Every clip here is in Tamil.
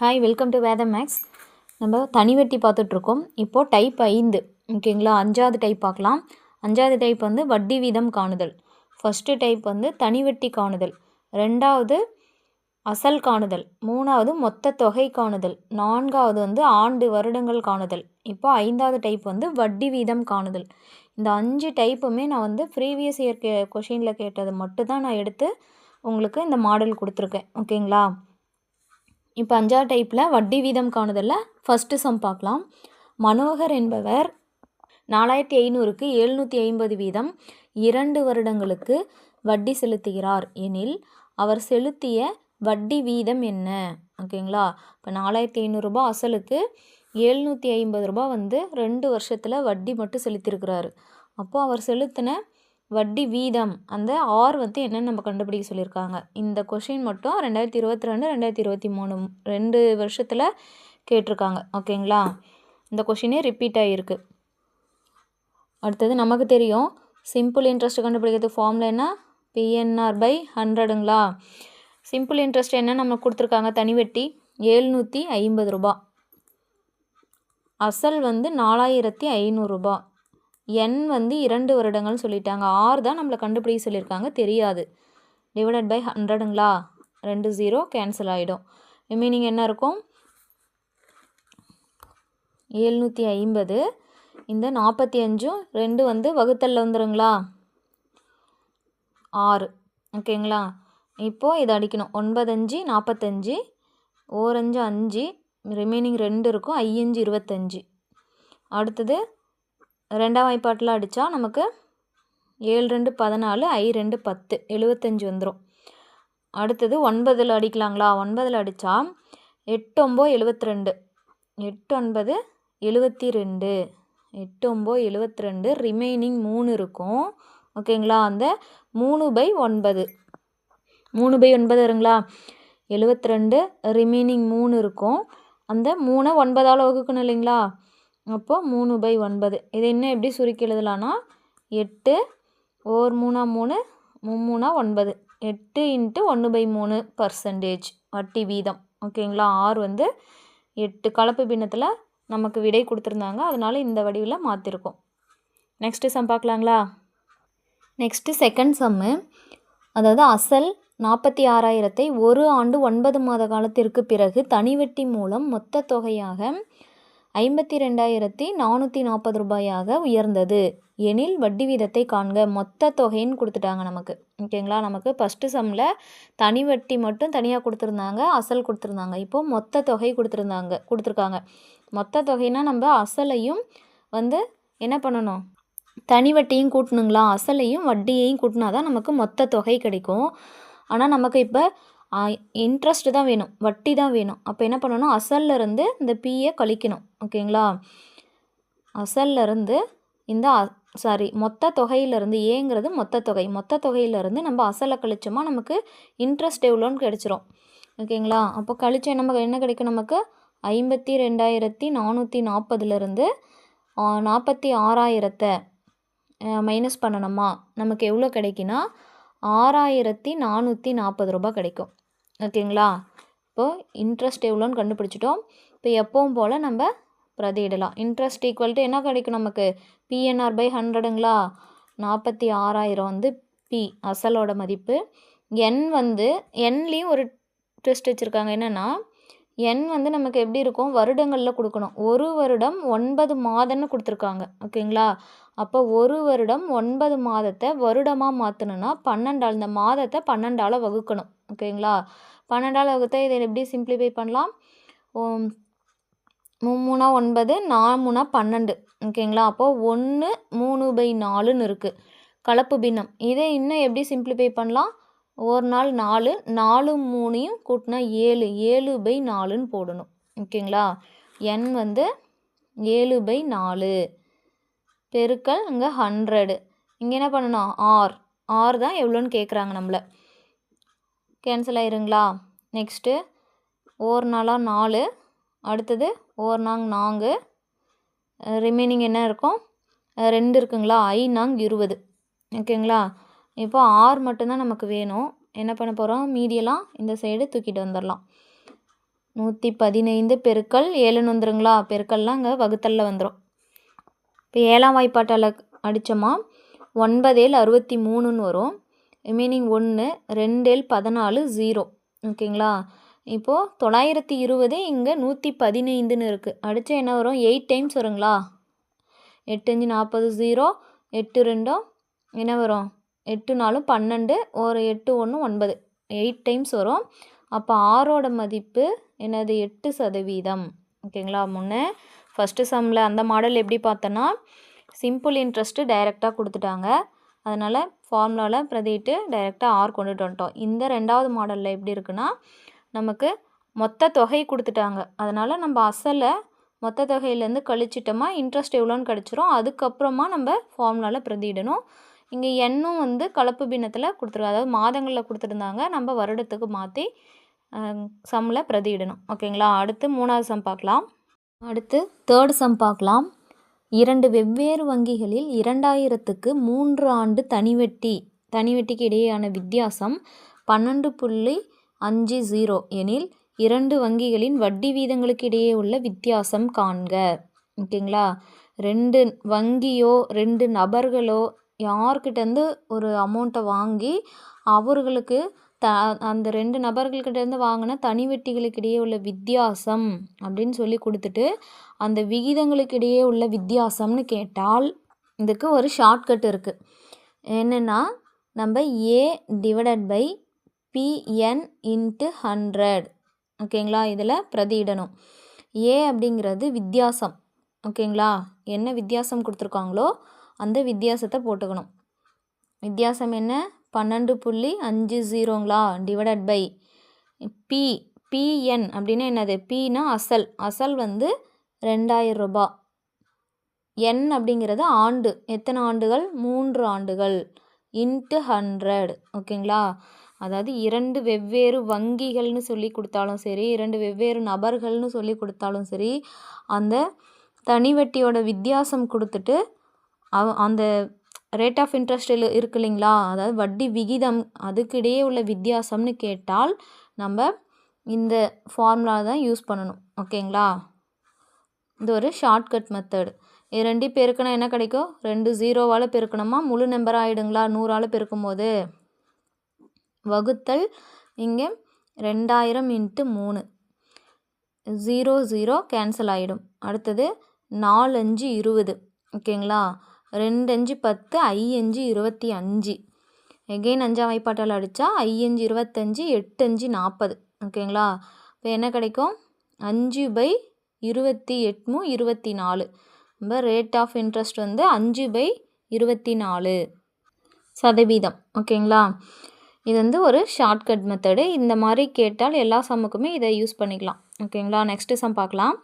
Hi welcome to Vedam maths நம்ம தனிவெட்டி பார்த்துட்ருக்கோம். இப்போது டைப் ஐந்து ஓகேங்களா? அஞ்சாவது டைப் பார்க்கலாம். அஞ்சாவது டைப் வந்து வட்டி வீதம் காணுதல். ஃபஸ்ட்டு டைப் வந்து தனிவெட்டி காணுதல். ரெண்டாவது அசல் காணுதல். மூணாவது மொத்த தொகை காணுதல். நான்காவது வந்து ஆண்டு வருடங்கள் காணுதல். இப்போ ஐந்தாவது டைப் வந்து வட்டி வீதம் காணுதல். இந்த அஞ்சு டைப்புமே நான் வந்து ப்ரீவியஸ் இயர் கே கொஷினில் கேட்டது மட்டும் தான் நான் எடுத்து உங்களுக்கு இந்த மாடல் கொடுத்துருக்கேன். ஓகேங்களா? இப்போ அஞ்சாவது டைப்பில் வட்டி வீதம் காணுதலில் ஃபஸ்ட்டு சம் பார்க்கலாம். மனோகர் என்பவர் நாலாயிரத்தி ஐநூறுக்கு எழுநூற்றி ஐம்பது வீதம் இரண்டு வருடங்களுக்கு வட்டி செலுத்துகிறார். எனில் அவர் செலுத்திய வட்டி வீதம் என்ன? ஓகேங்களா? இப்போ நாலாயிரத்தி ஐநூறுரூபா அசலுக்கு எழுநூற்றி ஐம்பது ரூபா வந்து ரெண்டு வருஷத்தில் வட்டி மட்டும் செலுத்தியிருக்கிறாரு அப்போது அவர் செலுத்தின வட்டி வீதம் அந்த ஆர் வந்து என்னென்னு நம்ம கண்டுபிடிக்க சொல்லியிருக்காங்க. இந்த கொஷின் மட்டும் ரெண்டாயிரத்தி இருபத்தி ரெண்டு ரெண்டாயிரத்தி இருபத்தி மூணு ரெண்டு வருஷத்தில் கேட்டிருக்காங்க. ஓகேங்களா? இந்த கொஷினே ரிப்பீட் ஆகிருக்கு அடுத்தது நமக்கு தெரியும். சிம்பிள் இன்ட்ரெஸ்ட் கண்டுபிடிக்கிறது ஃபார்ம்ல என்ன? பிஎன்ஆர் பை ஹண்ட்ரடுங்களா சிம்பிள் இன்ட்ரெஸ்ட் என்ன நம்ம கொடுத்துருக்காங்க? தனிவெட்டி ஏழ்நூற்றி ஐம்பது ரூபா அசல் வந்து நாலாயிரத்தி ஐநூறுரூபா என் வந்து இரண்டு வருடங்கள்னு சொல்லிட்டாங்க. ஆறு தான் நம்மளை கண்டுபிடிக்க சொல்லியிருக்காங்க. தெரியாது. டிவைடட் பை ஹண்ட்ரடுங்களா ரெண்டு ஜீரோ கேன்சல் ஆகிடும் ரிமைனிங் என்ன இருக்கும்? ஏழ்நூற்றி ஐம்பது. இந்த நாற்பத்தி அஞ்சும் ரெண்டு வந்து வகுத்தலில் வந்துடுங்களா ஆறு. ஓகேங்களா? இப்போது இதை அடிக்கணும். ஒன்பதஞ்சு நாற்பத்தஞ்சு ஓரஞ்சு அஞ்சு. ரிமைனிங் ரெண்டு இருக்கும். ஐயஞ்சு இருபத்தஞ்சி அடுத்தது ரெண்டாம் வாய்ப்பாட்டில் அடித்தா நமக்கு ஏழு ரெண்டு பதினாலு ஐ ரெண்டு பத்து எழுபத்தஞ்சி வந்துடும் அடுத்தது ஒன்பதில் அடிக்கலாங்களா? ஒன்பதில் அடித்தா எட்டு ஒம்பது எழுபத்தி ரெண்டு எட்டு ஒன்பது எழுபத்தி ரெண்டு எட்டு ஒம்பது எழுபத்தி ரெண்டு ரிமைனிங் மூணு இருக்கும். ஓகேங்களா? அந்த மூணு பை ஒன்பது மூணு பை ஒன்பது வருங்களா? எழுபத்தி ரெண்டு ரிமைனிங் மூணு இருக்கும். அந்த மூணை ஒன்பதால் வகுக்கணும் இல்லைங்களா? அப்போது மூணு பை ஒன்பது. இதை இன்னும் எப்படி சுருக்கி எழுதலான்னா எட்டு ஓர் மூணா மூணு மும்மூணா ஒன்பது. எட்டு இன்ட்டு ஒன்று பை மூணு பர்சன்டேஜ் வட்டி வீதம். ஓகேங்களா ஆறு வந்து எட்டு கலப்பு பின்னத்தில் நமக்கு விடை கொடுத்துருந்தாங்க. அதனால் இந்த வடிவில் மாற்றிருக்கோம் நெக்ஸ்ட்டு சம் பார்க்கலாங்களா? நெக்ஸ்ட்டு செகண்ட் சம்மு அதாவது அசல் நாற்பத்தி ஆறாயிரத்தை ஒரு ஆண்டு ஒன்பது மாத காலத்திற்கு பிறகு தனிவெட்டி மூலம் மொத்த தொகையாக ஐம்பத்தி ரெண்டாயிரத்தி நானூற்றி நாற்பது ரூபாயாக உயர்ந்தது. எனில் வட்டி வீதத்தை காண்க. மொத்த தொகைன்னு கொடுத்துட்டாங்க நமக்கு. ஓகேங்களா? நமக்கு ஃபஸ்ட்டு சம்மில் தனி வட்டி மட்டும் தனியாக கொடுத்துருந்தாங்க அசல் கொடுத்துருந்தாங்க. இப்போது மொத்த தொகை கொடுத்துருந்தாங்க கொடுத்துருக்காங்க. மொத்த தொகைனா நம்ம அசலையும் வந்து என்ன பண்ணணும்? தனி வட்டியும் கூட்டணுங்களா? அசலையும் வட்டியையும் கூட்டினா தான் நமக்கு மொத்த தொகை கிடைக்கும். ஆனால் நமக்கு இப்போ இன்ட்ரெஸ்ட்டு தான் வேணும் வட்டி தான் வேணும். அப்போ என்ன பண்ணணும்? அசல்லேருந்து இந்த பியை கழிக்கணும் ஓகேங்களா அசல்லேருந்து இந்த சாரி மொத்த தொகையிலேருந்து ஏங்கிறது மொத்த தொகை. மொத்த தொகையிலேருந்து நம்ம அசலை கழிச்சோமா நமக்கு இன்ட்ரெஸ்ட் எவ்வளோன்னு கிடச்சிரும் ஓகேங்களா அப்போ கழிச்சா நமக்கு என்ன கிடைக்கும் நமக்கு? ஐம்பத்தி ரெண்டாயிரத்தி நானூற்றி நாற்பதுலேருந்து நாற்பத்தி ஆறாயிரத்தை மைனஸ் பண்ணணுமா? நமக்கு எவ்வளோ கிடைக்குன்னா? ஆறாயிரத்தி நானூற்றி நாற்பது ரூபா கிடைக்கும். ஓகேங்களா? இப்போது இன்ட்ரெஸ்ட் எவ்வளோன்னு கண்டுபிடிச்சிட்டோம். இப்போ எப்பவும் போல் நம்ம பிரதியிடலாம். இன்ட்ரெஸ்ட் ஈக்குவல் டு என்ன கிடைக்கும் நமக்கு? பிஎன்ஆர் பை ஹண்ட்ரடுங்களா நாற்பத்தி ஆறாயிரம் வந்து பி அசலோட மதிப்பு. என் வந்து என்லேயும் ஒரு ட்விஸ்ட் வச்சுருக்காங்க. என்னென்னா என் வந்து நமக்கு எப்படி இருக்கும்? வருடங்களில் கொடுக்கணும். ஒரு வருடம் ஒன்பது மாதம்னு கொடுத்துருக்காங்க. ஓகேங்களா? அப்போ ஒரு வருடம் ஒன்பது மாதத்தை வருடமாக மாற்றணுன்னா பன்னெண்டால் இந்த மாதத்தை பன்னெண்டால் வகுக்கணும். ஓகேங்களா? பன்னெண்டால் வகுத்தால் இதை எப்படி சிம்பிளிஃபை பண்ணலாம்? மும்மூணா ஒன்பது நாமுனா பன்னெண்டு. ஓகேங்களா? அப்போது ஒன்று மூணு பை நாலுன்னு இருக்குது கலப்பு பின்னம். இதை இன்னும் எப்படி சிம்பிளிஃபை பண்ணலாம்? ஒரு நாள் நாலு நாலு மூணையும் கூட்டினா ஏழு. ஏழு பை நாலுன்னு போடணும். ஓகேங்களா? என் வந்து ஏழு பை நாலு. பெருக்கல் இங்கே ஹண்ட்ரடு இங்கே என்ன பண்ணணும்? ஆர் ஆர் தான் எவ்வளோன்னு கேட்குறாங்க நம்மளை. கேன்சல் ஆயிருங்களா? நெக்ஸ்ட்டு ஓர் நாளாக நாலு. அடுத்தது ஓர் நாங் நான்கு. ரிமைனிங் என்ன இருக்கும்? ரெண்டு இருக்குங்களா? ஐ நாங் இருபது. ஓகேங்களா? இப்போ ஆர் மட்டும்தான் நமக்கு வேணும். என்ன பண்ண போகிறோம் மீதியெல்லாம் இந்த சைடு தூக்கிட்டு வந்துடலாம் நூற்றி பதினைந்து பெருக்கல் ஏழுன்னு வந்துருங்களா? பெருக்கல்லாம் அங்கே வகுத்தலில் வந்துடும் இப்போ ஏழாம் வாய்ப்பாட்டால் அடித்தோமா ஒன்பதேல் அறுபத்தி மூணுன்னு வரும். மீனிங் ஒன்று ரெண்டேல் பதினாலு ஜீரோ ஓகேங்களா? இப்போது தொள்ளாயிரத்தி இருபது இங்கே நூற்றி பதினைந்துன்னு இருக்குது அடித்தா என்ன வரும்? எயிட் டைம்ஸ் வருங்களா? எட்டு அஞ்சு நாற்பது ஜீரோ எட்டு ரெண்டும் என்ன வரும்? எட்டு நாலும் பன்னெண்டு. ஒரு எட்டு ஒன்று ஒன்பது. எயிட் டைம்ஸ் வரும். அப்போ ஆறோட மதிப்பு என்னது? எட்டு சதவீதம். ஓகேங்களா? முன்னே ஃபஸ்ட்டு சம்மில் அந்த மாடல் எப்படி பார்த்தோன்னா சிம்பிள் இன்ட்ரெஸ்ட்டு டைரெக்டாக கொடுத்துட்டாங்க. அதனால் ஃபார்முலாவில் பிரதிட்டு டைரெக்டாக ஆர் கொண்டுட்டு வந்துட்டோம். இந்த ரெண்டாவது மாடலில் எப்படி இருக்குன்னா நமக்கு மொத்த தொகை கொடுத்துட்டாங்க. அதனால் நம்ம அசலை மொத்த தொகையிலேருந்து கழிச்சிட்டோமா இன்ட்ரெஸ்ட் எவ்வளோன்னு கிடச்சிரும் அதுக்கப்புறமா நம்ம ஃபார்முலாவில் பிரதிடணும் இங்கே எண்ணும் வந்து கலப்பு பின்னத்தில் கொடுத்துருக்காங்க அதாவது மாதங்களில் கொடுத்துருந்தாங்க. நம்ம வருடத்துக்கு மாற்றி சம்மில் பிரதியிடணும். ஓகேங்களா? அடுத்து மூணாவது சம் பார்க்கலாம். அடுத்து தேர்ட் சம் பார்க்கலாம். இரண்டு வெவ்வேறு வங்கிகளில் இரண்டாயிரத்துக்கு மூன்று ஆண்டு தனிவெட்டி தனிவெட்டிக்கு இடையேயான வித்தியாசம் பன்னெண்டு புள்ளி அஞ்சு ஜீரோ எனில் இரண்டு வங்கிகளின் வட்டி வீதங்களுக்கு இடையே உள்ள வித்தியாசம் காண்க. ஓகேங்களா? ரெண்டு வங்கியோ ரெண்டு நபர்களோ யார்கிட்டேருந்து ஒரு அமௌண்ட்டை வாங்கி அவர்களுக்கு த அந்த ரெண்டு நபர்கள்கிட்டேருந்து வாங்கின தனி வெட்டிகளுக்கு இடையே உள்ள வித்தியாசம் அப்படின்னு சொல்லி கொடுத்துட்டு அந்த விகிதங்களுக்கு இடையே உள்ள வித்தியாசம்னு கேட்டால் இதுக்கு ஒரு ஷார்ட்கட் இருக்குது என்னென்னா நம்ம A divided by PN into hundred ஓகேங்களா இதில் பிரதியிடணும். ஏ அப்படிங்கிறது வித்தியாசம். ஓகேங்களா என்ன வித்தியாசம் கொடுத்துருக்காங்களோ அந்த வித்தியாசத்தை போட்டுக்கணும். வித்தியாசம் என்ன? பன்னெண்டு புள்ளி அஞ்சு ஜீரோங்களா டிவைடட் பை பி பிஎன் அப்படின்னா என்னது? பினா அசல். அசல் வந்து ரெண்டாயிரம் ரூபா. என் அப்படிங்கிறது ஆண்டு. எத்தனை ஆண்டுகள்? மூன்று ஆண்டுகள். Into hundred. ஓகேங்களா? அதாவது இரண்டு வெவ்வேறு வங்கிகள்னு சொல்லி கொடுத்தாலும் சரி இரண்டு வெவ்வேறு நபர்கள்னு சொல்லி கொடுத்தாலும் சரி அந்த தனி வட்டியோட வித்தியாசம் கொடுத்துட்டு அவ அந்த ரேட் ஆஃப் இன்ட்ரெஸ்ட் இருக்கு இல்லைங்களா? அதாவது வட்டி விகிதம் அதுக்கிடையே உள்ள வித்தியாசம்னு கேட்டால் நம்ம இந்த ஃபார்முலா தான் யூஸ் பண்ணணும். ஓகேங்களா? இது ஒரு ஷார்ட்கட் மெத்தடு இது ரெண்டு பெருக்கணும் என்ன கிடைக்கும்? ரெண்டு ஜீரோவால் பெருக்கணுமா? முழு நம்பர் ஆகிடுங்களா நூறால் பெருக்கும்போது? வகுத்தல் இங்கே ரெண்டாயிரம் இன்ட்டு மூணு. ஜீரோ ஜீரோ கேன்சல் ஆகிடும் அடுத்தது நாலு அஞ்சு இருபது. ஓகேங்களா ரெண்டு அஞ்சு பத்து ஐ அஞ்சு இருபத்தி அஞ்சு. எகெயின் அஞ்சாம் வாய்ப்பாட்டால் அடித்தா ஐ அஞ்சு இருபத்தஞ்சி எட்டு அஞ்சு நாற்பது. ஓகேங்களா இப்போ என்ன கிடைக்கும்? அஞ்சு பை இருபத்தி எட்மு இருபத்தி நாலு? நம்ம ரேட் ஆஃப் இன்ட்ரெஸ்ட் வந்து அஞ்சு பை இருபத்தி நாலு சதவீதம். ஓகேங்களா? இது வந்து ஒரு ஷார்ட்கட் மெத்தடு இந்த மாதிரி கேட்டால் எல்லா சம்முக்குமே இதை யூஸ் பண்ணிக்கலாம். ஓகேங்களா? நெக்ஸ்ட்டு சம் பார்க்கலாம்.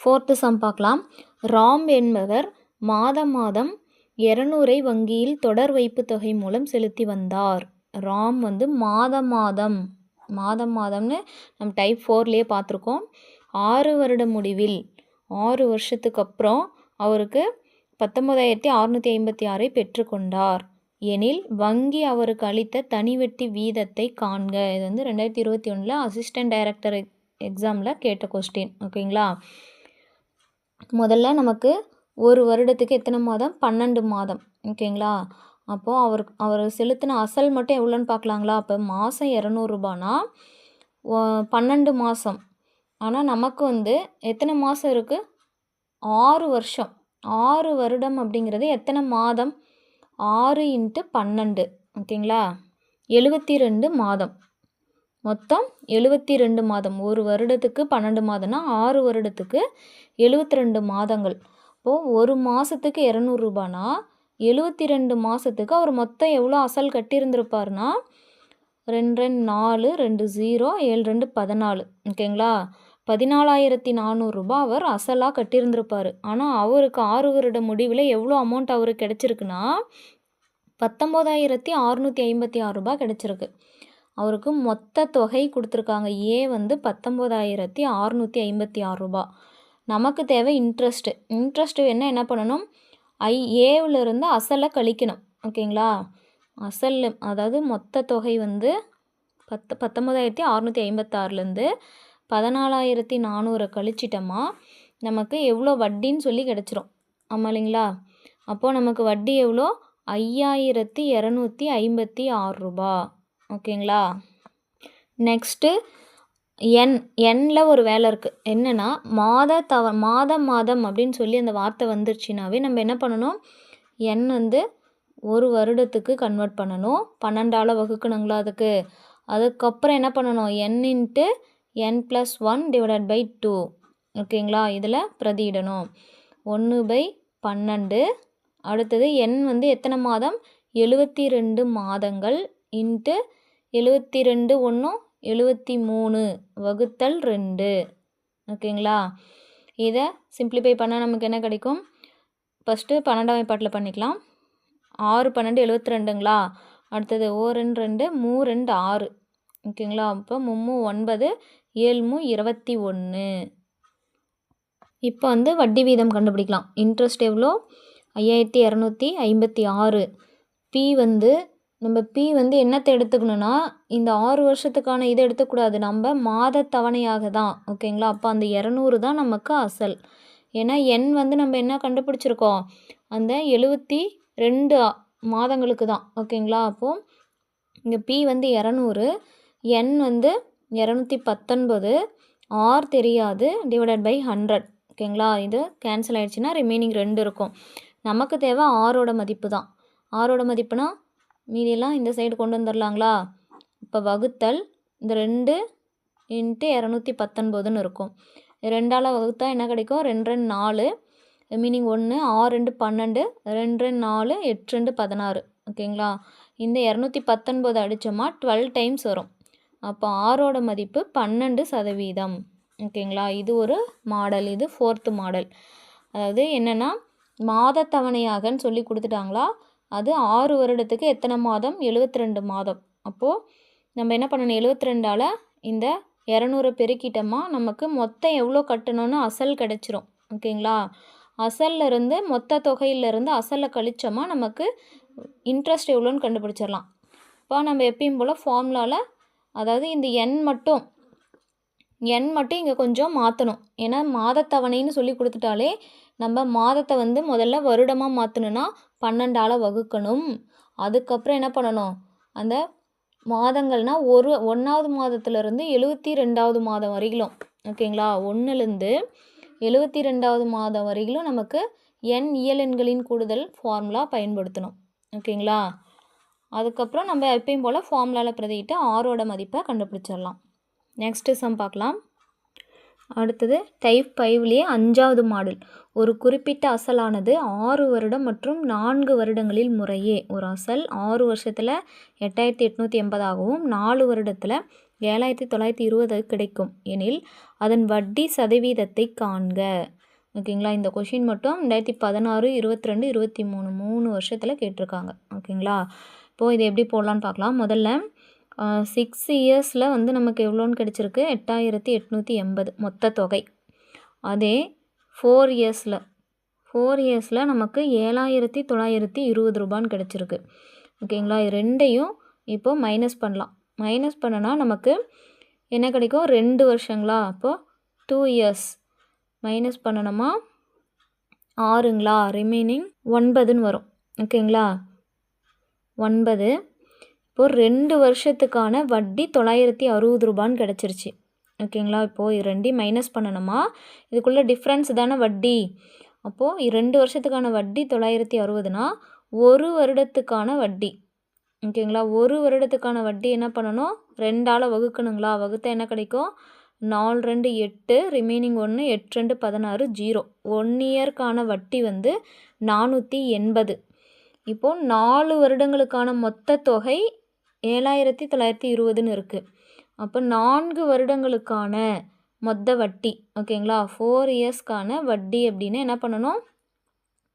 ஃபோர்த்து சம் பார்க்கலாம். ராம் என்பவர் மாதம் மாதம் இரநூறை வங்கியில் தொடர் வைப்பு தொகை மூலம் செலுத்தி வந்தார். ராம் வந்து மாதம் மாதம். மாதம் மாதம்னு நம்ம டைப் ஃபோர்லேயே பார்த்துருக்கோம். ஆறு வருட முடிவில் ஆறு வருஷத்துக்கு அப்புறம் அவருக்கு பத்தொம்பதாயிரத்தி அறுநூற்றி ஐம்பத்தி ஆறை பெற்றுக்கொண்டார் எனில் வங்கி அவருக்கு அளித்த தனிவெட்டி வீதத்தை காண்க. இது வந்து ரெண்டாயிரத்தி இருபத்தி ஒன்றில் அசிஸ்டன்ட் டைரக்டர் எக்ஸாமில் கேட்ட கொஸ்டின் ஓகேங்களா முதல்ல நமக்கு ஒரு வருடத்துக்கு எத்தனை மாதம்? பன்னெண்டு மாதம் ஓகேங்களா அப்போது அவர் அவர் செலுத்தின அசல் மட்டும் எவ்வளோன்னு பார்க்கலாங்களா? அப்போ மாதம் இரநூறுபானா பன்னெண்டு மாதம். ஆனால் நமக்கு வந்து எத்தனை மாதம் இருக்குது ஆறு வருஷம். ஆறு வருடம் அப்படிங்கிறது எத்தனை மாதம்? ஆறு இன்ட்டு பன்னெண்டு. ஓகேங்களா? எழுபத்தி ரெண்டு மாதம். மொத்தம் எழுபத்தி ரெண்டு மாதம். ஒரு வருடத்துக்கு பன்னெண்டு மாதம்னா ஆறு வருடத்துக்கு எழுபத்தி ரெண்டு மாதங்கள். இப்போது ஒரு மாதத்துக்கு இரநூறுபானா எழுபத்தி ரெண்டு மாதத்துக்கு அவர் மொத்தம் எவ்வளோ அசல் கட்டியிருந்திருப்பார்னா ரெண்டு ரெண்டு நாலு ரெண்டு ஜீரோ ஏழு ரெண்டு பதினாலு. ஓகேங்களா? பதினாலாயிரத்தி நானூறுரூபா அவர் அசலாக கட்டியிருந்திருப்பார். ஆனால் அவருக்கு ஆறு வருட முடிவில் எவ்வளோ அமௌண்ட் அவருக்கு கிடச்சிருக்குன்னா பத்தொம்போதாயிரத்தி அறுநூற்றி ஐம்பத்தி ஆறு ரூபா கிடச்சிருக்கு. அவருக்கு மொத்த தொகை கொடுத்துருக்காங்க. ஏ வந்து பத்தொம்போதாயிரத்தி அறுநூற்றி ஐம்பத்தி ஆறு ரூபா. நமக்கு தேவை இன்ட்ரெஸ்ட்டு இன்ட்ரெஸ்ட்டு என்ன என்ன பண்ணணும்? ஐ ஏவிலிருந்து அசலை கழிக்கணும். ஓகேங்களா? அசல் அதாவது மொத்த தொகை வந்து பத்து பத்தொம்போதாயிரத்தி அறுநூற்றி ஐம்பத்தாறுலேருந்து பதினாலாயிரத்தி நானூறை கழிச்சிட்டோமா? நமக்கு எவ்வளோ வட்டின்னு சொல்லி கிடச்சிரும். ஆமாம் இல்லைங்களா? அப்போது நமக்கு வட்டி எவ்வளோ? ஐயாயிரத்தி இரநூத்தி ஐம்பத்தி ஆறு ரூபா. ஓகேங்களா? நெக்ஸ்ட்டு என் எண்ணில் ஒரு வேலை இருக்குது என்னென்னா மாத தவ மாதம் மாதம் அப்படின்னு சொல்லி அந்த வார்த்தை வந்துருச்சுனாவே நம்ம என்ன பண்ணணும்? எண் வந்து ஒரு வருடத்துக்கு கன்வெர்ட் பண்ணணும். பன்னெண்டால் வகுக்கணுங்களா அதுக்கு? அதுக்கப்புறம் என்ன பண்ணணும்? N into N plus one divided by two ஓகேங்களா? இதில் பிரதியிடணும். ஒன்று பை பன்னெண்டு. அடுத்தது எண் வந்து எத்தனை மாதம்? எழுவத்தி ரெண்டு மாதங்கள் இன்ட்டு எழுபத்தி ரெண்டு ஒன்றும் எழுபத்தி மூணு வகுத்தல் ரெண்டு. ஓகேங்களா? இதை சிம்ப்ளிஃபை பண்ணால் நமக்கு என்ன கிடைக்கும்? ஃபஸ்ட்டு பன்னெண்டாம் பாட்டில் பண்ணிக்கலாம். ஆறு பன்னெண்டு எழுவத்தி ரெண்டுங்களா அடுத்தது ஓ ரெண்டு ரெண்டு மூ ரெண்டு ஆறு. ஓகேங்களா? அப்போ மும்மு ஒன்பது ஏழ்மூ இருபத்தி ஒன்று. இப்போ வந்து வட்டி வீதம் கண்டுபிடிக்கலாம். இன்ட்ரெஸ்ட் எவ்வளோ? ஐயாயிரத்தி இரநூத்தி ஐம்பத்தி ஆறு. பி வந்து நம்ம பி வந்து என்னத்தை எடுத்துக்கணுன்னா இந்த ஆறு வருஷத்துக்கான இதை எடுத்துக்கூடாது. நம்ம மாத தவணையாக தான் ஓகேங்களா? அப்போ அந்த இரநூறு தான் நமக்கு அசல். ஏன்னா எண் வந்து நம்ம என்ன கண்டுபிடிச்சிருக்கோம்? அந்த எழுபத்தி ரெண்டு மாதங்களுக்கு தான் ஓகேங்களா? அப்போது இங்கே பி வந்து இரநூறு எண் வந்து இரநூத்தி பத்தொன்பது. ஆர் தெரியாது டிவைடட் பை ஹண்ட்ரட் ஓகேங்களா இது கேன்சல் ஆகிடுச்சின்னா ரிமைனிங் ரெண்டு இருக்கும். நமக்கு தேவை ஆரோட மதிப்பு தான். ஆரோட மதிப்புனா மீதியெல்லாம் இந்த சைடு கொண்டு வந்துடலாங்களா இப்போ வகுத்தல் இந்த ரெண்டு இன்ட்டு இரநூத்தி பத்தொன்பதுன்னு இருக்கும். ரெண்டால் வகுத்தா என்ன கிடைக்கும்? ரெண்டு ரெண்டு நாலு. மீனிங் ஒன்று ஆறு ரெண்டு பன்னெண்டு. ரெண்டு ரெண்டு நாலு எட்டு ரெண்டு பதினாறு. ஓகேங்களா இந்த இரநூத்தி பத்தொன்பது அடித்தோமா டுவெல் டைம்ஸ் வரும். அப்போ ஆரோட மதிப்பு பன்னெண்டு சதவீதம். ஓகேங்களா இது ஒரு மாடல் இது ஃபோர்த்து மாடல் அதாவது என்னென்னா மாதத்தவணையாகன்னு சொல்லி கொடுத்துட்டாங்களா? அது ஆறு வருடத்துக்கு எத்தனை மாதம்? எழுவத்தி ரெண்டு மாதம். அப்போது நம்ம என்ன பண்ணணும்? எழுபத்தி ரெண்டால் இந்த இரநூறு பெருக்கிட்டோமா? நமக்கு மொத்தம் எவ்வளோ கட்டணும்னு அசல் கிடச்சிரும். ஓகேங்களா அசல்ல இருந்து மொத்த தொகையிலேருந்து அசலை கழிச்சோமா? நமக்கு இன்ட்ரெஸ்ட் எவ்வளோன்னு கண்டுபிடிச்சிடலாம் இப்போ நம்ம எப்பயும் போல் ஃபார்முலாவில் அதாவது இந்த எண் மட்டும் எண் மட்டும் இங்கே கொஞ்சம் மாற்றணும் ஏன்னா மாதத்தவணைன்னு சொல்லி கொடுத்துட்டாலே நம்ம மாதத்தை வந்து முதல்ல வருடமாக மாற்றணுன்னா பன்னெண்டால் வகுக்கணும். அதுக்கப்புறம் என்ன பண்ணணும்? அந்த மாதங்கள்னால் ஒரு ஒன்றாவது மாதத்துலேருந்து எழுபத்தி ரெண்டாவது மாதம் வரையிலும். ஓகேங்களா? ஒன்றுலேருந்து எழுபத்தி ரெண்டாவது மாதம் வரையிலும் நமக்கு எண் இயலெண்களின் கூடுதல் ஃபார்முலா பயன்படுத்தணும். ஓகேங்களா? அதுக்கப்புறம் நம்ம எப்பயும் போல் ஃபார்முலாவில் பிரதிட்டு ஆரோட மதிப்பை கண்டுபிடிச்சிடலாம். நெக்ஸ்ட்டு சம் பார்க்கலாம். அடுத்தது டைப் ஃபைவ்லேயே அஞ்சாவது மாடல் ஒரு குறிப்பிட்ட அசலானது ஆறு வருடம் மற்றும் நான்கு வருடங்களில் முறையே. ஒரு அசல் ஆறு வருஷத்தில் எட்டாயிரத்தி எட்நூற்றி எண்பதாகவும் நாலு வருடத்தில் ஏழாயிரத்தி தொள்ளாயிரத்தி இருபது கிடைக்கும். எனில் அதன் வட்டி சதவீதத்தை காண்க. ஓகேங்களா இந்த கொஷின் மட்டும் ரெண்டாயிரத்தி பதினாறு இருபத்தி ரெண்டு இருபத்தி மூணு மூணு வருஷத்தில் கேட்டிருக்காங்க. ஓகேங்களா இப்போது இது எப்படி போடலான்னு பார்க்கலாம். முதல்ல சிக்ஸ் இயர்ஸில் வந்து நமக்கு எவ்வளோன்னு கிடச்சிருக்கு? எட்டாயிரத்தி எட்நூற்றி எண்பது மொத்த தொகை. அதே ஃபோர் இயர்ஸில் ஃபோர் இயர்ஸில் நமக்கு ஏழாயிரத்தி தொள்ளாயிரத்தி இருபது ரூபான்னு கிடச்சிருக்கு. ஓகேங்களா ரெண்டையும் இப்போது மைனஸ் பண்ணலாம். மைனஸ் பண்ணனா நமக்கு என்ன கிடைக்கும்? ரெண்டு வருஷங்களா? அப்போது டூ இயர்ஸ் மைனஸ் பண்ணணுமா? ஆறுங்களா? ரிமைனிங் ஒன்பதுன்னு வரும். ஓகேங்களா ஒன்பது. இப்போது ரெண்டு வருஷத்துக்கான வட்டி தொள்ளாயிரத்தி அறுபது ரூபான்னு கிடச்சிருச்சு. ஓகேங்களா? இப்போது இது ரெண்டையும் மைனஸ் பண்ணணுமா? இதுக்குள்ளே டிஃப்ரென்ஸ் தானே வட்டி. அப்போது ரெண்டு வருஷத்துக்கான வட்டி தொள்ளாயிரத்தி அறுபதுனா ஒரு வருடத்துக்கான வட்டி. ஓகேங்களா? ஒரு வருடத்துக்கான வட்டி என்ன பண்ணணும்? ரெண்டால் வகுக்கணுங்களா? வகுத்தா என்ன கிடைக்கும்? நாலு ரெண்டு எட்டு ரிமைனிங் ஒன்று எட்டு ரெண்டு பதினாறு ஜீரோ ஒன் இயர்க்கான வட்டி வந்து நானூற்றி எண்பது. இப்போது நாலு வருடங்களுக்கான மொத்த தொகை ஏழாயிரத்தி தொள்ளாயிரத்தி இருபதுன்னு இருக்குது அப்போ நான்கு வருடங்களுக்கான மொத்த வட்டி ஓகேங்களா? ஃபோர் இயர்ஸ்க்கான வட்டி அப்படின்னு என்ன பண்ணணும்?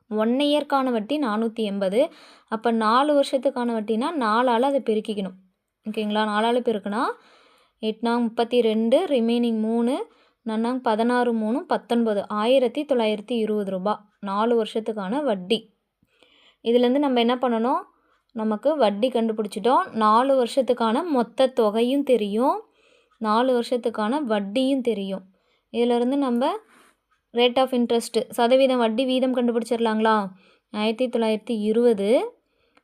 ஒன் இயர்க்கான வட்டி நானூற்றி எண்பது. அப்போ நாலு வருஷத்துக்கான வட்டினா நாலால் அதை பெருக்கிக்கணும். ஓகேங்களா? நாலால் பெருக்குனா எட்னாங் முப்பத்தி ரெண்டு ரிமைனிங் மூணு நன்னாங் பதினாறு மூணு பத்தொன்பது. ஆயிரத்தி தொள்ளாயிரத்தி இருபது ரூபா. நாலு வருஷத்துக்கான வட்டி. இதுலேருந்து நம்ம என்ன பண்ணணும்? நமக்கு வட்டி கண்டுபிடிச்சிட்டோம். நாலு வருஷத்துக்கான மொத்த தொகையும் தெரியும். நாலு வருஷத்துக்கான வட்டியும் தெரியும். இதிலிருந்து நம்ம ரேட் ஆஃப் இன்ட்ரெஸ்ட்டு சதவீதம் வட்டி வீதம் கண்டுபிடிச்சிடலாங்களா? ஆயிரத்தி தொள்ளாயிரத்தி இருபது.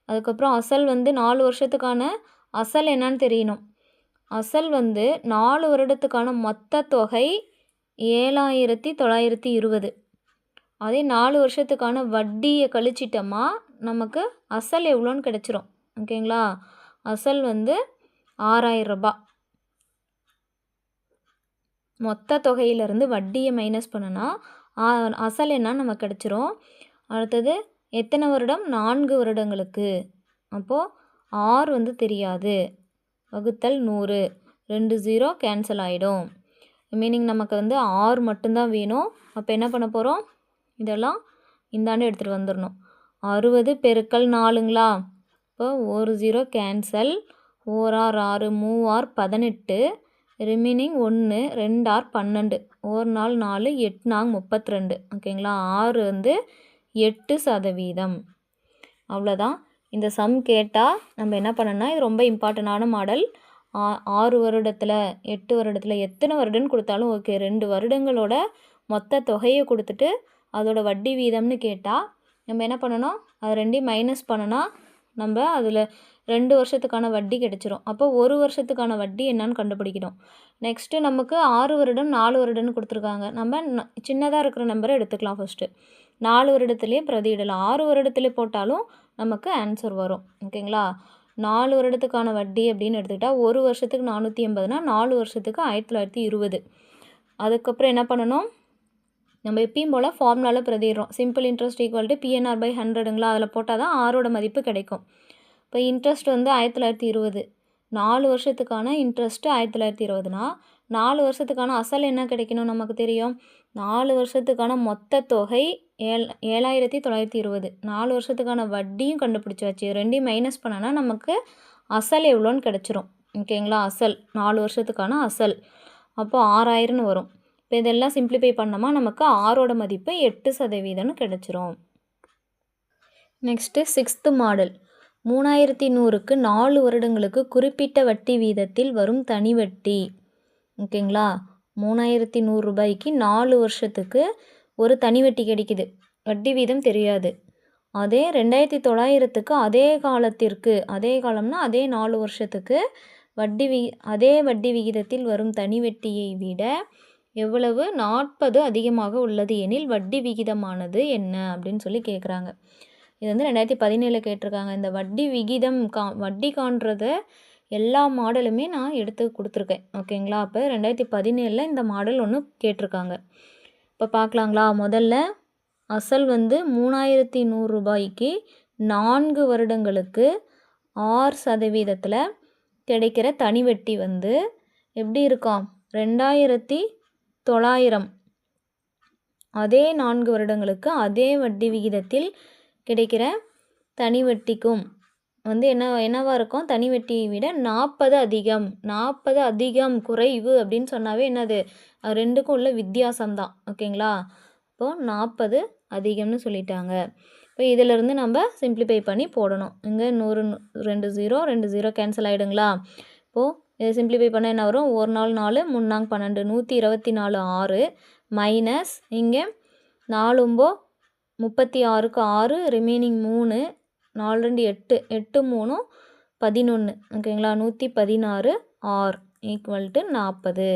அதுக்கப்புறம் அசல் வந்து நாலு வருஷத்துக்கான அசல் என்னன்னு தெரியணும். அசல் வந்து நாலு வருடத்துக்கான மொத்த தொகை ஏழாயிரத்தி தொள்ளாயிரத்தி இருபது. அதே நாலு வருஷத்துக்கான வட்டியை கழிச்சிட்டோமா நமக்கு அசல் எவ்வளோன்னு கிடச்சிரும். ஓகேங்களா? அசல் வந்து ஆறாயிரம் மொத்த தொகையிலேருந்து வட்டியை மைனஸ் பண்ணுனா ஆ- அசல் என்ன நமக்கு கிடச்சிரும்? அடுத்தது எத்தனை வருடம்? நான்கு வருடங்களுக்கு. அப்போது ஆறு வந்து தெரியாது. வகுத்தல் நூறு. ரெண்டு ஜீரோ கேன்சல் ஆகிடும் மீனிங் நமக்கு வந்து ஆறு மட்டும்தான் வேணும். அப்போ என்ன பண்ண போகிறோம் இதெல்லாம் இந்தாண்டு எடுத்துகிட்டு வந்துடணும் அறுபது பெருக்கல் நாலுங்களா? இப்போ ஒரு ஜீரோ கேன்சல் ஓரார் ஆறு மூவார் பதினெட்டு ரிமைனிங் ஒன்று ரெண்டார் பன்னெண்டு. ஒரு நாள் நாலு எட்டு நாங் முப்பத்தி ரெண்டு ஓகேங்களா? ஆறு வந்து எட்டு சதவீதம். அவ்வளோதான். இந்த சம் கேட்டால் நம்ம என்ன பண்ணணும்னா இது ரொம்ப இம்பார்ட்டண்டான மாடல் ஆறு வருடத்தில் எட்டு வருடத்தில் எத்தனை வருடம்னு கொடுத்தாலும் ஓகே ரெண்டு வருடங்களோட மொத்த தொகையை கொடுத்துட்டு அதோடய வட்டி வீதம்னு கேட்டால் நம்ம என்ன பண்ணணும்? அது ரெண்டையும் மைனஸ் பண்ணனா நம்ம அதில் ரெண்டு வருஷத்துக்கான வட்டி கிடச்சிரும். அப்போ ஒரு வருஷத்துக்கான வட்டி என்னன்னு கண்டுபிடிக்கணும். நெக்ஸ்ட்டு நமக்கு ஆறு வருடம் நாலு வருடம்னு கொடுத்துருக்காங்க. நம்ம சின்னதாக இருக்கிற நம்பரை எடுத்துக்கலாம் ஃபஸ்ட்டு நாலு வருடத்துலேயே பிரதியிடலாம். ஆறு வருடத்துலேயே போட்டாலும் நமக்கு ஆன்சர் வரும். ஓகேங்களா நாலு வருடத்துக்கான வட்டி அப்படின்னு எடுத்துக்கிட்டால் ஒரு வருஷத்துக்கு நானூற்றி எண்பதுனா நாலு வருஷத்துக்கு ஆயிரத்தி தொள்ளாயிரத்தி இருபது. அதுக்கப்புறம் என்ன பண்ணணும்? நம்ம எப்பயும் போல் ஃபார்முலாவில் பிரதிடுறோம் simple interest equal to PNR by ஹண்ட்ரடுங்களா அதில் போட்டால் தான் ஆரோட மதிப்பு கிடைக்கும். இப்போ இன்ட்ரெஸ்ட் வந்து ஆயிரத்தி தொள்ளாயிரத்தி இருபது. நாலு வருஷத்துக்கான இன்ட்ரெஸ்ட்டு ஆயிரத்தி தொள்ளாயிரத்தி இருபதுனா நாலு வருஷத்துக்கான அசல் என்ன கிடைக்கணும் நமக்கு தெரியும்? நாலு வருஷத்துக்கான மொத்த தொகை ஏழ் ஏழாயிரத்தி தொள்ளாயிரத்தி இருபது. நாலு வருஷத்துக்கான வட்டியும் கண்டுபிடிச்சி வச்சு ரெண்டையும் மைனஸ் பண்ணனா நமக்கு அசல் எவ்வளோன்னு கிடச்சிரும். ஓகேங்களா அசல். நாலு வருஷத்துக்கான அசல். அப்போது ஆறாயிரம்னு வரும். இப்போ இதெல்லாம் சிம்பிளிஃபை பண்ணோமா? நமக்கு ஆரோட மதிப்பு எட்டு சதவீதம்னு கிடச்சிரும். Next sixth model. மூணாயிரத்தி நூறுக்கு நாலு வருடங்களுக்கு குறிப்பிட்ட வட்டி வீதத்தில் வரும் தனி வட்டி. ஓகேங்களா? மூணாயிரத்தி நூறு ரூபாய்க்கு நாலு வருஷத்துக்கு ஒரு தனி வட்டி கிடைக்குது. வட்டி வீதம் தெரியாது. அதே ரெண்டாயிரத்தி தொள்ளாயிரத்துக்கு அதே காலத்திற்கு அதே காலம்னா அதே நாலு வருஷத்துக்கு வட்டி வி அதே வட்டி விகிதத்தில் வரும் தனி வட்டியை விட எவ்வளவு? நாற்பது அதிகமாக உள்ளது எனில் வட்டி விகிதமானது என்ன? அப்படின்னு சொல்லி கேட்குறாங்க இது வந்து ரெண்டாயிரத்தி பதினேழில் கேட்டிருக்காங்க. இந்த வட்டி விகிதம் கா வட்டி காண்றத எல்லா மாடலுமே நான் எடுத்து கொடுத்துருக்கேன். ஓகேங்களா அப்போ ரெண்டாயிரத்தி பதினேழில் இந்த மாடல் ஒன்று கேட்டிருக்காங்க. இப்போ பார்க்கலாங்களா முதல்ல அசல் வந்து மூணாயிரத்தி நூறுரூபாய்க்கு நான்கு வருடங்களுக்கு ஆறு சதவீதத்தில் கிடைக்கிற தனி வட்டி வந்து எப்படி இருக்கும்? ரெண்டாயிரத்தி தொள்ளாயிரம். அதே நான்கு வருடங்களுக்கு அதே வட்டி விகிதத்தில் கிடைக்கிற தனி வட்டிக்கும் வந்து என்ன என்னவாக இருக்கும்? தனி வட்டியை விட நாற்பது அதிகம். நாற்பது அதிகம் குறைவு அப்படின்னு சொன்னாவே என்னது? அது ரெண்டுக்கும் உள்ள வித்தியாசம்தான். ஓகேங்களா? இப்போது நாற்பது அதிகம்னு சொல்லிட்டாங்க. இப்போ இதிலிருந்து நம்ம சிம்பிளிஃபை பண்ணி போடணும். இங்கே நூறு ரெண்டு ஜீரோ ரெண்டு ஜீரோ கேன்சல் ஆகிடுங்களா இப்போது இதை சிம்பிளிஃபை பண்ண என்ன வரும்? ஒரு நாள் நாலு முன்னாங்க பன்னெண்டு. நூற்றி இருபத்தி நாலு ஆறு மைனஸ் இங்கே நாலும்போ முப்பத்தி ஆறுக்கு ஆறு ரிமைனிங் மூணு நாலு ரெண்டு எட்டு. எட்டு மூணு பதினொன்று ஓகேங்களா நூற்றி பதினாறு ஆர் ஈக்குவல் டு நாற்பது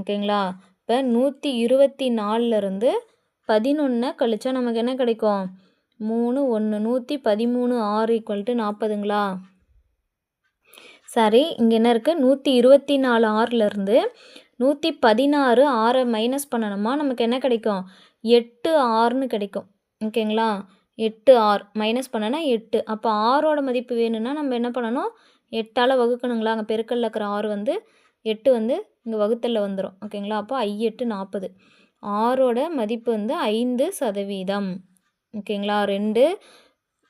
ஓகேங்களா இப்போ நூற்றி இருபத்தி நாலுலேருந்து பதினொன்றை கழிச்சா நமக்கு என்ன கிடைக்கும்? மூணு ஒன்று நூற்றி பதிமூணு ஆறு ஈக்குவல் டு நாற்பதுங்களா சரி இங்கே என்ன இருக்குது நூற்றி இருபத்தி நாலு ஆறுலேருந்து நூற்றி பதினாறு ஆறை மைனஸ் பண்ணணுமா? நமக்கு என்ன கிடைக்கும்? எட்டு ஆறுன்னு கிடைக்கும். ஓகேங்களா எட்டு ஆர் மைனஸ் பண்ணனா எட்டு. அப்போ ஆறோட மதிப்பு வேணும்னா நம்ம என்ன பண்ணணும்? எட்டால் வகுக்கணுங்களா? அங்கே பெருக்கல்ல இருக்கிற ஆறு வந்து எட்டு வந்து இங்கே வகுத்தலில் வந்துடும் ஓகேங்களா அப்போ ஐ எட்டு நாற்பது ஆறோட மதிப்பு வந்து ஐந்து சதவீதம். ஓகேங்களா ரெண்டு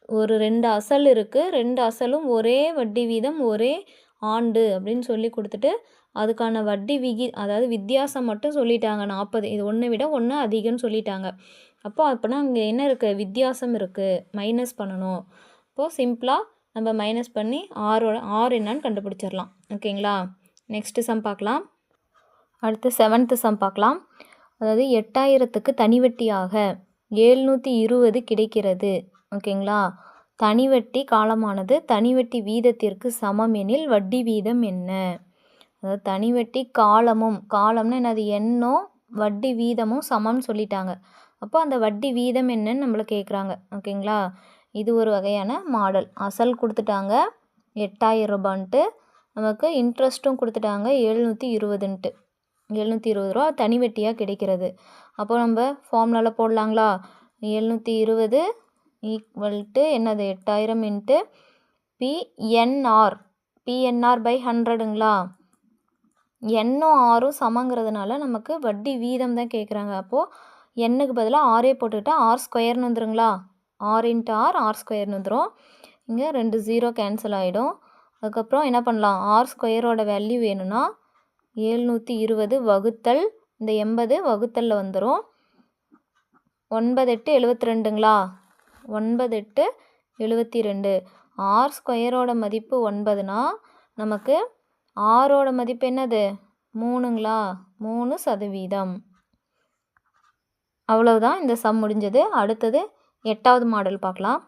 ஒரு ரெண்டு அசல் இருக்குது ரெண்டு அசலும் ஒரே வட்டி வீதம் ஒரே ஆண்டு அப்படின்னு சொல்லி கொடுத்துட்டு அதுக்கான வட்டி விகி அதாவது வித்தியாசம் மட்டும் சொல்லிட்டாங்க. நாற்பது இது ஒன்றை விட ஒன்று அதிகம்னு சொல்லிட்டாங்க. அப்போ அப்போனா அங்கே என்ன இருக்குது வித்தியாசம் இருக்குது மைனஸ் பண்ணணும். இப்போது சிம்பிளாக நம்ம மைனஸ் பண்ணி ஆரோட ஆர் என்னன்னு கண்டுபிடிச்சிடலாம். ஓகேங்களா? நெக்ஸ்ட்டு சம் பார்க்கலாம். அடுத்து செவன்த்து சம் பார்க்கலாம். அதாவது எட்டாயிரத்துக்கு தனிவட்டியாக ஏழ்நூற்றி இருபது கிடைக்கிறது. ஓகேங்களா? தனிவட்டி காலமானது தனிவட்டி வீதத்திற்கு சமம் எனில் வட்டி வீதம் என்ன? அதாவது தனிவட்டி காலமும் காலம்னு என்னது? எண்ணோ வட்டி வீதமும் சமம்னு சொல்லிட்டாங்க. அப்போ அந்த வட்டி வீதம் என்னன்னு நம்மளை கேட்குறாங்க ஓகேங்களா? இது ஒரு வகையான மாடல். அசல் கொடுத்துட்டாங்க எட்டாயிரம் ரூபான்ட்டு. நமக்கு இன்ட்ரெஸ்ட்டும் கொடுத்துட்டாங்க எழுநூற்றி இருபதுன்ட்டு. எழுநூற்றி இருபது ரூபா தனி வட்டியாக கிடைக்கிறது. அப்போ நம்ம ஃபார்முலாவில் போடலாங்களா? எழுநூற்றி இருபது ஈக்குவல் டு என்னது? எட்டாயிரம் இன்ட்டு பிஎன்ஆர் பிஎன்ஆர் பை ஹண்ட்ரடுங்களா எண்ணும் ஆறும் சமங்கிறதுனால நமக்கு வட்டி வீதம் தான் கேட்குறாங்க அப்போது எண்ணுக்கு பதிலாக ஆரே போட்டுக்கிட்டால் ஆர் ஸ்கொயர்னு வந்துருங்களா? ஆர் இன்ட்டு ஆர் ஆர் ஸ்கொயர்னு வந்துடும் இங்கே ரெண்டு ஜீரோ கேன்சல் ஆகிடும் அதுக்கப்புறம் என்ன பண்ணலாம்? ஆர் ஸ்கொயரோட வேல்யூ வேணும்னா ஏழ்நூற்றி இருபது வகுத்தல் இந்த எண்பது வகுத்தலில் வந்துடும் ஒன்பது எட்டு எழுபத்தி ரெண்டுங்களா? ஒன்பது எட்டு எழுபத்தி ரெண்டு ஆர் ஸ்கொயரோட மதிப்பு ஒன்பதுனா நமக்கு ஆரோட மதிப்பு என்னது? மூணுங்களா? மூணு சதவீதம். அவ்வளவுதான் இந்த சம் முடிஞ்சது. அடுத்தது எட்டாவது மாடல் பார்க்கலாம்.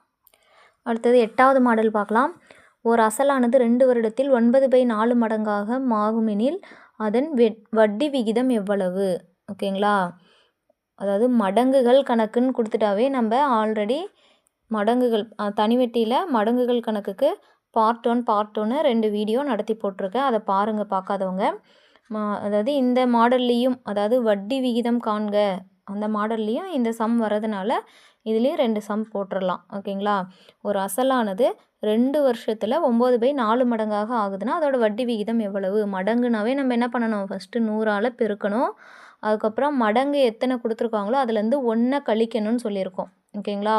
அடுத்தது எட்டாவது மாடல் பார்க்கலாம். ஒரு அசலானது ரெண்டு வருடத்தில் ஒன்பது பை நாலு மடங்காக மாகுமெனில் அதன் வட்டி விகிதம் எவ்வளவு? ஓகேங்களா அதாவது மடங்குகள் கணக்குன்னு கொடுத்துட்டாவே நம்ம ஆல்ரெடி மடங்குகள் தனிவெட்டியில் மடங்குகள் கணக்குக்கு பார்ட் ஒன் பார்ட் ஒன்று ரெண்டு வீடியோ நடத்தி போட்டிருக்கேன். அதை பாருங்கள் பார்க்காதவங்க. மா அதாவது இந்த மாடல்லையும் அதாவது வட்டி விகிதம் காண்க அந்த மாடல்லையும் இந்த சம் வரதுனால இதுலேயும் ரெண்டு சம் போட்டுடலாம் ஓகேங்களா? ஒரு அசலானது ரெண்டு வருஷத்தில் ஒம்பது பை நாலு மடங்காக ஆகுதுன்னா அதோட வட்டி விகிதம் எவ்வளவு? மடங்குனாவே நம்ம என்ன பண்ணணும்? ஃபஸ்ட்டு நூறால் பெருக்கணும். அதுக்கப்புறம் மடங்கு எத்தனை கொடுத்துருக்காங்களோ அதுலேருந்து ஒன்றை கழிக்கணும்னு சொல்லியிருக்கோம். ஓகேங்களா?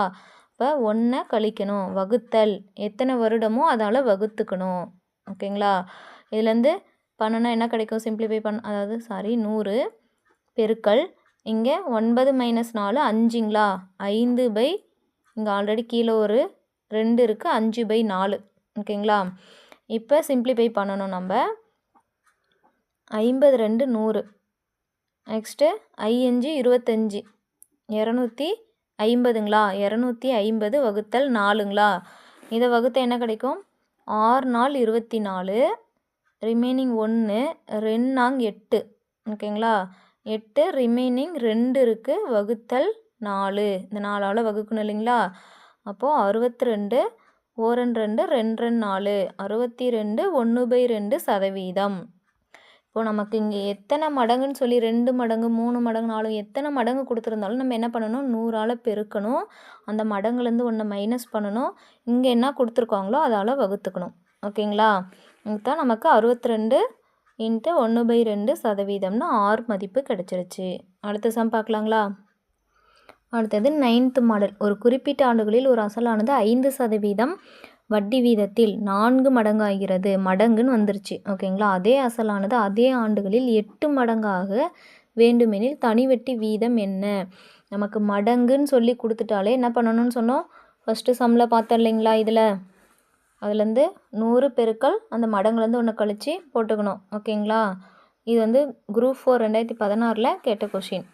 இப்போ ஒன்றை கழிக்கணும். வகுத்தல். எத்தனை வருடமோ அதால் வகுத்துக்கணும். ஓகேங்களா? இதுலேருந்து பண்ணுனா என்ன கிடைக்கும்? சிம்பிளிஃபை பண்ண அதாவது சாரி நூறு. பெருக்கல். இங்கே ஒன்பது மைனஸ் நாலு அஞ்சுங்களா? ஐந்து பை இங்கே ஆல்ரெடி கீழே ஒரு ரெண்டு இருக்குது அஞ்சு பை நாலு. ஓகேங்களா? இப்போ சிம்பிளிஃபை பண்ணணும் நம்ம. ஐம்பது ரெண்டு நூறு. நெக்ஸ்ட்டு ஐயஞ்சு இருபத்தஞ்சி. இரநூத்தி ஐம்பதுங்களா? இரநூத்தி ஐம்பது வகுத்தல் நாலுங்களா? இதை வகுத்த என்ன கிடைக்கும்? ஆறு நாள் இருபத்தி நாலு ரிமைனிங் ஒன்று ரெண்டாங் எட்டு. ஓகேங்களா? எட்டு ரிமைனிங் ரெண்டு இருக்குது வகுத்தல் நாலு. இந்த நாலால் வகுக்கணும் இல்லைங்களா? அப்போது அறுபத்தி ரெண்டு ஓரன் ரெண்டு ரெண்டு ரெண்டு நாலு. அறுபத்தி ரெண்டு ஒன்று பை ரெண்டு சதவீதம். இப்போது நமக்கு இங்கே எத்தனை மடங்குன்னு சொல்லி ரெண்டு மடங்கு மூணு மடங்கு நாலு எத்தனை மடங்கு கொடுத்துருந்தாலும் நம்ம என்ன பண்ணணும்? நூறால் பெருக்கணும். அந்த மடங்குலேருந்து ஒன்று மைனஸ் பண்ணணும். இங்கே என்ன கொடுத்துருக்காங்களோ அதால் வகுத்துக்கணும். ஓகேங்களா? இதுதான் நமக்கு அறுபத்தி ரெண்டு இன்ட்டு ஒன்று பை ரெண்டு சதவீதம்னு ஆறு மதிப்பு கிடச்சிருச்சு. அடுத்த சம் பார்க்கலாங்களா? அடுத்தது நைன்த்து மாடல் ஒரு குறிப்பிட்ட ஆண்டுகளில் ஒரு அசலானது ஐந்து சதவீதம். வட்டி வீதத்தில் நான்கு மடங்காகிறது. மடங்குன்னு வந்துருச்சு. ஓகேங்களா? அதே அசலானது அதே ஆண்டுகளில் எட்டு மடங்காக வேண்டுமெனில் தனி வட்டி வீதம் என்ன? நமக்கு மடங்குன்னு சொல்லி கொடுத்துட்டாலே என்ன பண்ணணும்னு சொன்னோம்? ஃபஸ்ட்டு சம்மில் பார்த்தோம் இல்லைங்களா இதில்? அதுலேருந்து நூறு பெருக்கள் அந்த மடங்குலேருந்து ஒன்று கழித்து போட்டுக்கணும். ஓகேங்களா? இது வந்து குரூப் ஃபோர் ரெண்டாயிரத்தி பதினாறில் கேட்ட கொஷின்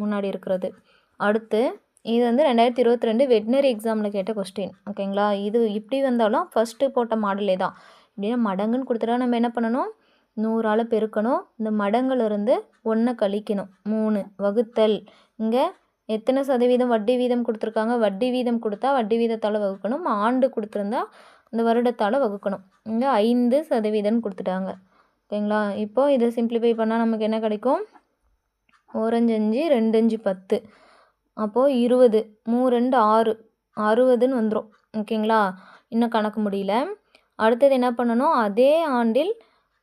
முன்னாடி இருக்கிறது. அடுத்து இது வந்து ரெண்டாயிரத்தி இருபத்தி ரெண்டு வெட்னரி எக்ஸாமில் கேட்ட கொஸ்டின் ஓகேங்களா இது இப்படி வந்தாலும் ஃபஸ்ட்டு போட்ட மாடலே தான். இப்படின்னா மடங்குன்னு கொடுத்துட்டா நம்ம என்ன பண்ணணும்? நூறால் பெருக்கணும். இந்த மடங்குலேருந்து ஒன்றை கழிக்கணும். மூணு வகுத்தல். இங்கே எத்தனை சதவீதம் வட்டி வீதம் கொடுத்துருக்காங்க? வட்டி வீதம் கொடுத்தா வட்டி வீதத்தால் வகுக்கணும். ஆண்டு கொடுத்துருந்தா இந்த வருடத்தால் வகுக்கணும். இங்கே ஐந்து சதவீதம் கொடுத்துட்டாங்க. ஓகேங்களா இப்போது இதை சிம்பிளிஃபை பண்ணால் நமக்கு என்ன கிடைக்கும்? ஓரஞ்சு அஞ்சு ரெண்டு அஞ்சு பத்து. அப்போது இருபது மூ ரெண்டு ஆறு. அறுபதுன்னு வந்துடும் ஓகேங்களா? இன்னும் கணக்கு முடியல. அடுத்தது என்ன பண்ணணும்? அதே ஆண்டில்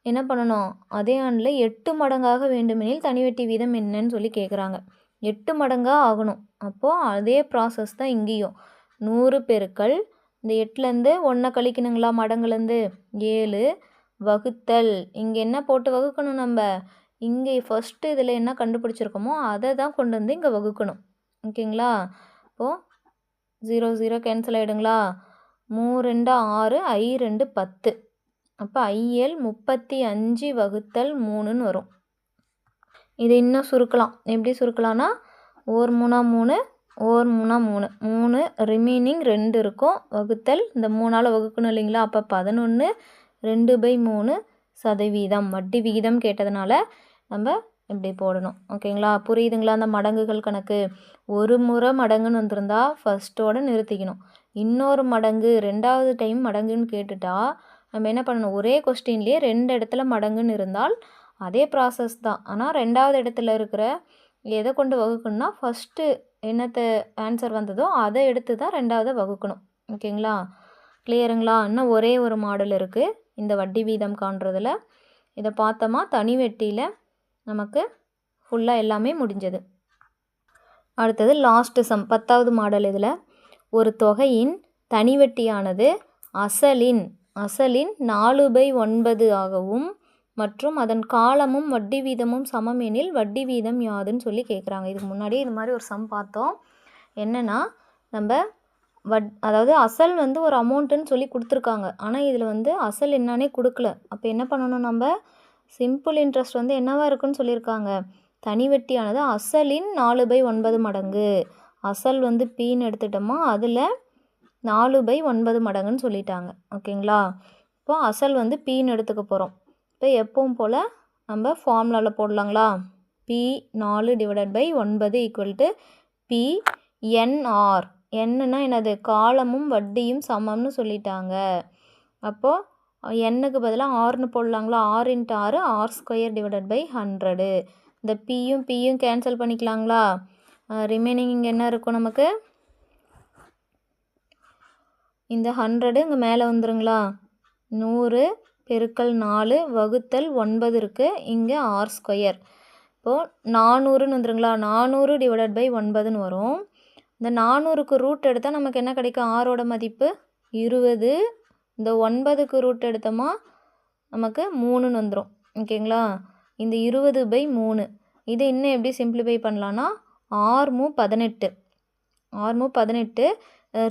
என்ன பண்ணணும்? அதே ஆண்டில் எட்டு மடங்காக வேண்டுமெனில் தனிவெட்டி வீதம் என்னன்னு சொல்லி கேட்குறாங்க எட்டு மடங்காக ஆகணும். அப்போது அதே ப்ராசஸ் தான் இங்கேயும். நூறு பெருக்கள் இந்த எட்டுலேருந்து ஒன்றை கழிக்கணுங்களா? மடங்குலேருந்து ஏழு. வகுத்தல். இங்கே என்ன போட்டு வகுக்கணும் நம்ம? இங்கே ஃபஸ்ட்டு இதில் என்ன கண்டுபிடிச்சிருக்கோமோ அதை தான் கொண்டு வந்து இங்கே வகுக்கணும். ஓகேங்களா? இப்போது ஜீரோ ஜீரோ கேன்சல் ஆகிடுங்களா மூ ரெண்டு ஆறு ஐ ரெண்டு பத்து. அப்போ ஐஎல் முப்பத்தி அஞ்சு வகுத்தல் மூணுன்னு வரும். இது இன்னும் சுருக்கலாம். எப்படி சுருக்கலாம்னா ஓர் மூணா மூணு ஓர் மூணா மூணு. மூணு ரிமைனிங் ரெண்டு இருக்கும். வகுத்தல் இந்த மூணால் வகுக்கணும் இல்லைங்களா? அப்போ பதினொன்று ரெண்டு பை மூணு சதவீதம். வட்டி விகிதம் கேட்டதுனால நம்ம இப்படி போடணும். ஓகேங்களா? புரியுதுங்களா? அந்த மடங்குகள் கணக்கு. ஒரு முறை மடங்குன்னு வந்திருந்தா ஃபஸ்ட்டோடு நிறுத்திக்கணும். இன்னொரு மடங்கு ரெண்டாவது டைம் மடங்குன்னு கேட்டுட்டா நம்ம என்ன பண்ணணும்? ஒரே கொஸ்டின்லேயே ரெண்டு இடத்துல மடங்குன்னு இருந்தால் அதே ப்ராசஸ் தான். ஆனால் ரெண்டாவது இடத்துல இருக்கிற எதை கொண்டு வகுக்கணும்னா ஃபஸ்ட்டு என்னத்தை ஆன்சர் வந்ததோ அதை எடுத்து தான் ரெண்டாவது வகுக்கணும். ஓகேங்களா? கிளியருங்களா இன்னும் ஒரே ஒரு மாடல் இருக்குது இந்த வட்டி வீதம் காண்றதில். இதை பார்த்தோமா? தனி வெட்டியில் நமக்கு ஃபுல்லாக எல்லாமே முடிஞ்சது. அடுத்தது லாஸ்ட்டு சம் பத்தாவது மாடல் இதில். ஒரு தொகையின் தனிவட்டியானது அசலின் அசலின் நாலு பை ஒன்பது ஆகவும் மற்றும் அதன் காலமும் வட்டி வீதமும் சமம் எனில் வட்டி வீதம் யாதுன்னு சொல்லி கேட்குறாங்க இதுக்கு முன்னாடி இது மாதிரி ஒரு சம் பார்த்தோம். என்னென்னா நம்ம வட் அதாவது அசல் வந்து ஒரு அமௌண்ட்டுன்னு சொல்லி கொடுத்துருக்காங்க. ஆனால் இதில் வந்து அசல் என்னன்னே கொடுக்கல. அப்போ என்ன பண்ணணும் நம்ம? சிம்பிள் இன்ட்ரெஸ்ட் வந்து என்னவாக இருக்குன்னு சொல்லியிருக்காங்க. தனி வட்டியானது அசலின் நாலு பை ஒன்பது மடங்கு. அசல் வந்து பீன்னு எடுத்துட்டோமா அதில் நாலு பை ஒன்பது மடங்குன்னு சொல்லிட்டாங்க. ஓகேங்களா? இப்போ அசல் வந்து பீன்னு எடுத்துக்க போகிறோம் இப்போ எப்பவும் போல் நம்ம ஃபார்முலாவில் போடலாங்களா? பி நாலு டிவைடட் பை ஒன்பது ஈக்குவல் டு பி என்ஆர் என்னன்னா என்னது? காலமும் வட்டியும் சமம்னு சொல்லிட்டாங்க. அப்போது எண்ணுக்கு பதிலாக ஆறுன்னு போடலாங்களா? ஆறு இன்ட்டு ஆறு R square divided by hundred இந்த பியும் பியும் கேன்சல் பண்ணிக்கலாங்களா? ரிமைனிங் இங்கே என்ன இருக்கும் நமக்கு? இந்த ஹண்ட்ரடு இங்கே மேலே வந்துருங்களா? நூறு பெருக்கல் நாலு வகுத்தல் ஒன்பது இருக்குது இங்கே ஆர் ஸ்கொயர் இப்போது நானூறுன்னு வந்துருங்களா? நானூறு டிவைடட் பை ஒன்பதுன்னு வரும். இந்த நானூறுக்கு ரூட் எடுத்தால் நமக்கு என்ன கிடைக்கும்? ஆரோட மதிப்பு இருபது. இந்த ஒன்பதுக்கு ரூட் எடுத்தோமா நமக்கு மூணுன்னு வந்துடும் ஓகேங்களா? இந்த இருபது பை மூணு. இது இன்னும் எப்படி சிம்பிளிஃபை பண்ணலான்னா ஆறுமு பதினெட்டு. ஆறுமு பதினெட்டு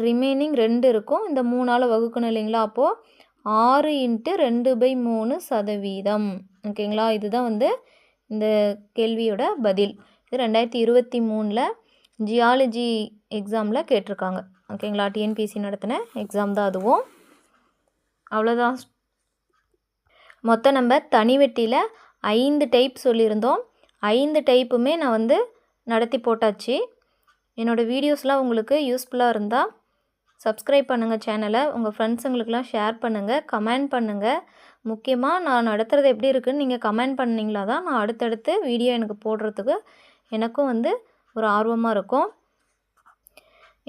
ரிமைனிங் ரெண்டு இருக்கும். இந்த மூணால் வகுக்கணும் இல்லைங்களா? அப்போது ஆறு இன்ட்டு ரெண்டு பை மூணு சதவீதம். ஓகேங்களா? இதுதான் வந்து இந்த கேள்வியோட பதில். இது ரெண்டாயிரத்தி இருபத்தி மூணில் ஜியாலஜி எக்ஸாமில் கேட்டிருக்காங்க. ஓகேங்களா? டிஎன்பிசி நடத்தின எக்ஸாம் தான் அதுவும். அவ்வளோதான் மொத்தம் நம்ம தனி வெட்டியில் ஐந்து டைப் சொல்லியிருந்தோம். ஐந்து டைப்புமே நான் வந்து நடத்தி போட்டாச்சு. என்னோடய வீடியோஸ்லாம் உங்களுக்கு யூஸ்ஃபுல்லாக இருந்தால் சப்ஸ்கிரைப் பண்ணுங்கள் சேனலை உங்கள் ஃப்ரெண்ட்ஸுங்களுக்கெலாம் ஷேர் பண்ணுங்கள் கமெண்ட் பண்ணுங்கள் முக்கியமாக நான் நடத்துகிறது எப்படி இருக்குதுன்னு நீங்கள் கமெண்ட் பண்ணிங்களா தான் நான் அடுத்தடுத்து வீடியோ எனக்கு போடுறதுக்கு எனக்கும் வந்து ஒரு ஆர்வமாக இருக்கும்.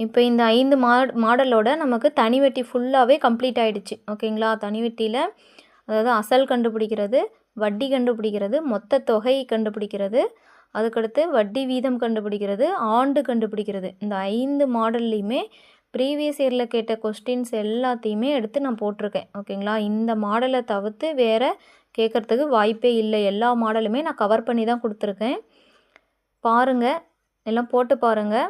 இப்போ இந்த ஐந்து மா மாடலோட நமக்கு தனிவெட்டி ஃபுல்லாகவே கம்ப்ளீட் ஆகிடுச்சு ஓகேங்களா? தனிவெட்டியில் அதாவது அசல் கண்டுபிடிக்கிறது வட்டி கண்டுபிடிக்கிறது மொத்த தொகை கண்டுபிடிக்கிறது அதுக்கடுத்து வட்டி வீதம் கண்டுபிடிக்கிறது ஆண்டு கண்டுபிடிக்கிறது. இந்த ஐந்து மாடல்லையுமே ப்ரீவியஸ் இயரில் கேட்ட கொஸ்டின்ஸ் எல்லாத்தையுமே எடுத்து நான் போட்டிருக்கேன். ஓகேங்களா? இந்த மாடலை தவிர்த்து வேறு கேட்குறதுக்கு வாய்ப்பே இல்லை. எல்லா மாடலுமே நான் கவர் பண்ணி தான் கொடுத்துருக்கேன். பாருங்கள் எல்லாம் போட்டு பாருங்கள்